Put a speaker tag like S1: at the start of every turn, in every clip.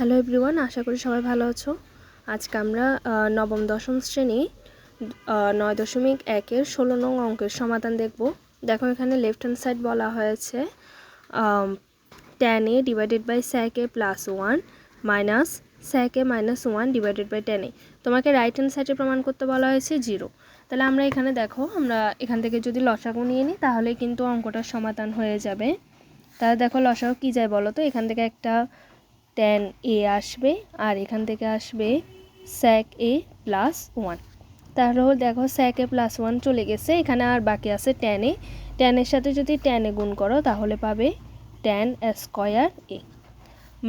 S1: Hello everyone আশা করি সবাই ভালো আছো। আজকে আমরা নবম, দশম শ্রেণি নয় দশমিক একের ষোলো নং অঙ্কের সমাধান দেখব। দেখো এখানে লেফট হ্যান্ড সাইড বলা হয়েছে tan A divided by sec A plus one minus sec A minus one divided by tan A তোমাকে রাইট হ্যান্ড সাইডে প্রমাণ করতে বলা হয়েছে জিরো তাহলে আমরা এখানে দেখো, আমরা এখান থেকে যদি লসাগু নিয়ে নিই তাহলে কিন্তু অঙ্কটার সমাধান হয়ে যাবে। তাহলে দেখো লসাগু কী যায় বলো তো? এখান থেকে একটা টেন এ আসবে আর এখান থেকে আসবে স্যাক এ প্লাস ওয়ান তাহলে দেখো স্যাক এ প্লাস ওয়ান চলে গেছে, এখানে আর বাকি আছে টেন এ টেনের সাথে যদি টেন এ গুণ করো, তাহলে পাবে টেন স্কোয়ার এ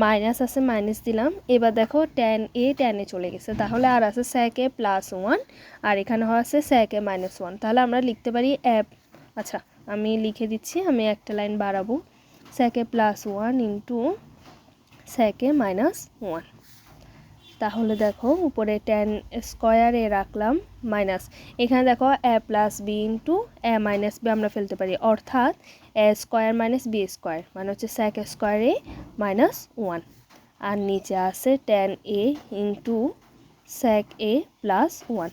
S1: মাইনাস আছে মাইনাস দিলাম, এবার দেখো টেন এ টেনে চলে গেছে, তাহলে আর আছে স্যাক এ প্লাস ওয়ান আর এখানে আছে স্যাক এ মাইনাস ওয়ান তাহলে আমরা লিখতে পারি অ্যাপ আচ্ছা আমি লিখে দিচ্ছি, আমি একটা লাইন বাড়াবো। Sec A plus one into স্যাকে minus one তাহলে দেখো উপরে টেন স্কোয়ারে রাখলাম মাইনাস এখানে দেখো A plus B into A minus B আমরা ফেলতে পারি। অর্থাৎ A square minus B square মানে হচ্ছে স্যাক স্কোয়ারে মাইনাস ওয়ান আর নিচে আছে tan A into sec A plus one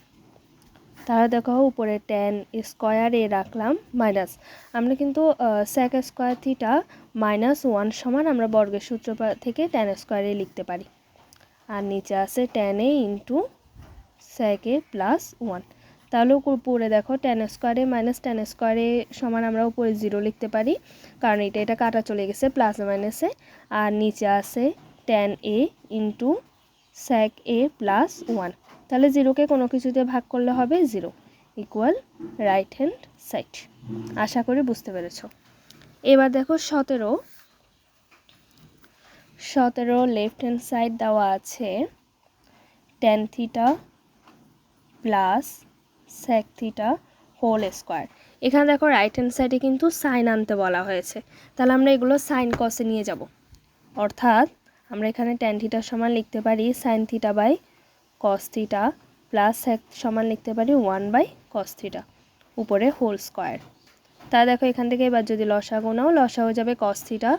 S1: তাহলে দেখো উপরে টেন স্কোয়ারে রাখলাম মাইনাস আমরা কিন্তু sec square theta minus one সমান আমরা বর্গের সূত্র থেকে টেন স্কোয়ারে লিখতে পারি। আর নিচে আছে tan A into sec plus one তাহলে উপরে দেখো টেন স্কোয়ারে মাইনাস টেন স্কোয়ারে সমান আমরা উপরে জিরো লিখতে পারি। কারণ এটা এটা কাটা চলে গেছে প্লাস মাইনাসে আর নিচে আছে tan A into sec A plus one তাহলে জিরোকে কোনো কিছু দিয়ে ভাগ করলে হবে zero equal right hand side আশা করি বুঝতে পেরেছ। এবার দেখো সতেরো। সতেরো লেফট হ্যান্ড সাইড দেওয়া আছে tan theta plus sec theta whole square এখানে দেখো রাইট হ্যান্ড সাইডে কিন্তু সাইন আনতে বলা হয়েছে। তাহলে আমরা এগুলো সাইন কসে নিয়ে যাব। অর্থাৎ আমরা এখানে টেন থিটার সমান লিখতে পারি sine theta by cos theta plus এক সমান লিখতে পারি ওয়ান বাই কস থিটা উপরে হোল স্কোয়ার তা দেখো এখান থেকে এবার যদি লসাগু নাও, লসাগু যাবে কস থিটা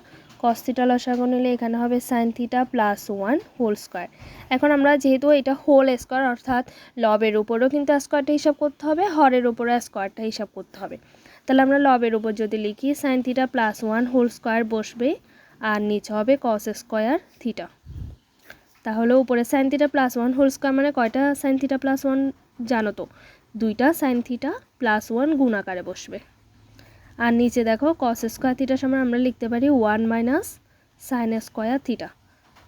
S1: কস থিটা লসাগু নিলে এখানে হবে sine theta plus one whole square এখন আমরা যেহেতু এটা হোল স্কোয়ার অর্থাৎ লবের উপরেও কিন্তু স্কোয়ারটা হিসাব করতে হবে, হরের উপরে স্কোয়ারটা হিসাব করতে হবে। তাহলে আমরা লবের উপর যদি লিখি sine theta plus one whole square বসবে, আর নিচে হবে কস স্কোয়ার থিটা তাহলে উপরে sine theta plus one whole square মানে কয়টা সাইন থিটা প্লাস ওয়ান জানো তো? দুইটা সাইন থিটা প্লাস ওয়ান গুণ আকারে বসবে। আর নিচে দেখো কস স্কোয়ার থিটার সময় আমরা লিখতে পারি one minus sine square theta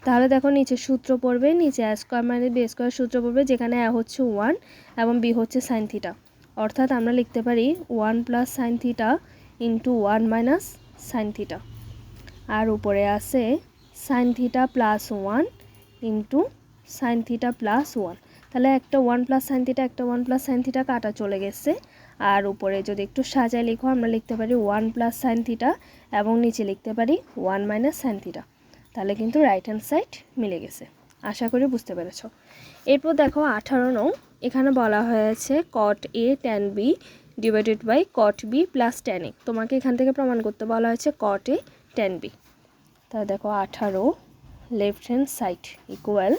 S1: তাহলে দেখো নিচে সূত্র পড়বে, নিচে A square minus B square সূত্র পড়বে, যেখানে এ হচ্ছে ওয়ান এবং বি হচ্ছে সাইন থিটা অর্থাৎ আমরা লিখতে পারি one plus sine theta into one minus sine theta আর উপরে আছে sine theta plus one into sine theta plus one তাহলে একটা ওয়ান প্লাস সাইন থিটা একটা ওয়ান প্লাস সাইন থিটা কাটা চলে গেছে। আর উপরে যদি একটু সাজায় লিখো, আমরা লিখতে পারি ওয়ান প্লাস সাইন থিটা এবং নিচে লিখতে পারি ওয়ান মাইনাস সাইন থিটা তাহলে কিন্তু রাইট হ্যান্ড সাইড মিলে গেছে। আশা করি বুঝতে পেরেছ। এরপর দেখো আঠারো নং, এখানে বলা হয়েছে cot A tan B divided by cot B plus tan A তোমাকে এখান থেকে প্রমাণ করতে বলা হয়েছে কট এ টেন বি তা দেখো আঠারো লেফট হ্যান্ড সাইড ইকুয়াল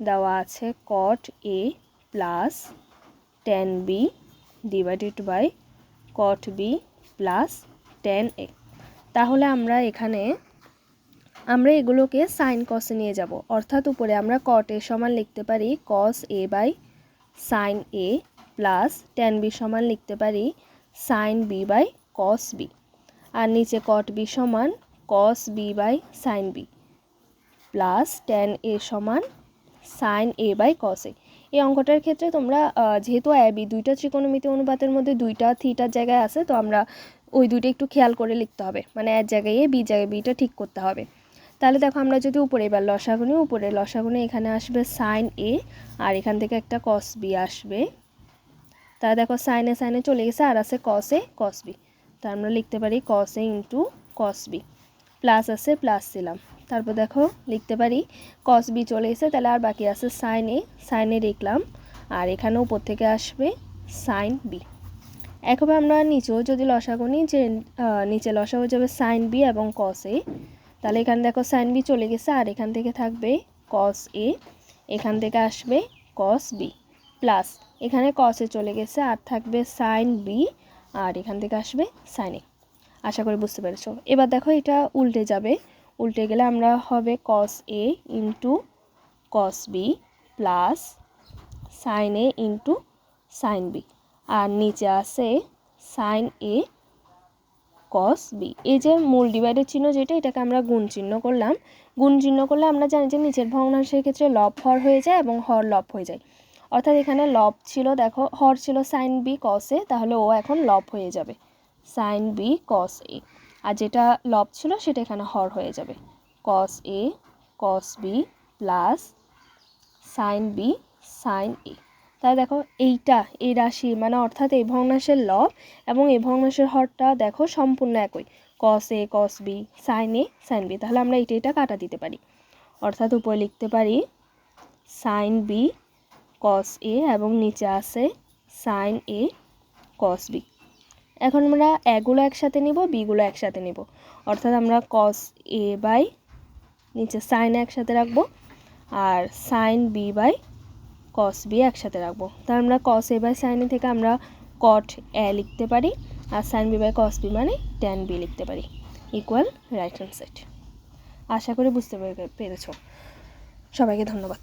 S1: দেওয়া আছে cot A plus tan B divided by cot B plus tan A তাহলে আমরা এখানে, আমরা এগুলোকে সাইন কসে নিয়ে যাব। অর্থাৎ উপরে আমরা কট এ সমান লিখতে পারি cos A by sine A plus tan B সমান লিখতে পারি sine B by cos B আর নিচে কট বি সমান cos B by sine B plus tan A সমান সাইন এ বাই কস এ। এই অঙ্কটার ক্ষেত্রে তোমরা যেহেতু এ বি দুইটা ত্রিকোণমিতি অনুপাতের মধ্যে দুইটা থিটার জায়গায় আছে, তো আমরা ওই দুইটা একটু খেয়াল করে লিখতে হবে। মানে এক জায়গায় এ, বি জায়গায় বিটা ঠিক করতে হবে। তাহলে দেখো আমরা যদি উপরে এবার লসাগুনি, উপরে লসাগুনি এখানে আসবে সাইন এ, আর এখান থেকে একটা কস বি আসবে। তাহলে দেখো সাইনে সাইনে চলে গেছে, আর আছে কস এ কস বি। তা আমরা লিখতে পারি cos A into cos B. Plus আছে, প্লাস দিলাম। তারপর দেখো, লিখতে পারি কস বি চলে এসে তাহলে আর বাকি আছে সাইন এ সাইনে লিখলাম, আর এখানে উপর থেকে আসবে সাইন বি একভাবে আমরা নিচেও যদি লসাগু নিই, যে নিচে লসাগু যাবে সাইন বি এবং কস এ তাহলে এখানে দেখো সাইন বি চলে গেছে, আর এখান থেকে থাকবে কস এ এখান থেকে আসবে কস বি প্লাস এখানে কসে চলে গেছে, আর থাকবে সাইন বি আর এখান থেকে আসবে সাইন এ আশা করি বুঝতে পেরেছ। এবার দেখো এটা উল্টে যাবে উল্টে গেলে আমরা হবে cos A into cos B plus sine A into sine B আর নিচে আছে সাইন এ কস বি এই যে মূল ডিভাইডের চিহ্ন যেটা, এটাকে আমরা গুণ চিহ্ন করলাম। গুণ চিহ্ন করলে আমরা জানি যে নিচের ভগ্নাংশের ক্ষেত্রে লব হর হয়ে যায় এবং হর লব হয়ে যায়। অর্থাৎ এখানে লব ছিল, দেখো, হর ছিল সাইন বি কস এ তাহলে ও এখন লব হয়ে যাবে। সাইন বি কস এ আর যেটা লব ছিল সেটা এখানে হর হয়ে যাবে। Cos A cos B plus sine B sine A তাহলে দেখো এইটা এই রাশি মানে অর্থাৎ এই ভগ্নাংশের লব এবং এই ভগ্নাংশের হরটা দেখো সম্পূর্ণ একই। Cos A cos B sine A sine B তাহলে আমরা এটা এটা কাটা দিতে পারি। অর্থাৎ উপরে লিখতে পারি সাইন বি কস এ এবং নিচে আছে সাইন এ কস বি এখন আমরা এগুলো একসাথে নিব বিগুলো একসাথে নিব। অর্থাৎ আমরা কস এ বাই নিচে সাইন একসাথে রাখব আর sine B by cos B একসাথে রাখব। তাহলে আমরা কস এ বাই সাইন থেকে আমরা কট এ লিখতে পারি আর sine B by cos B মানে ট্যান বি লিখতে পারি। ইকুয়াল রাইট হ্যান্ড সাইড আশা করি বুঝতে পেরে, পেরেছ। সবাইকে ধন্যবাদ।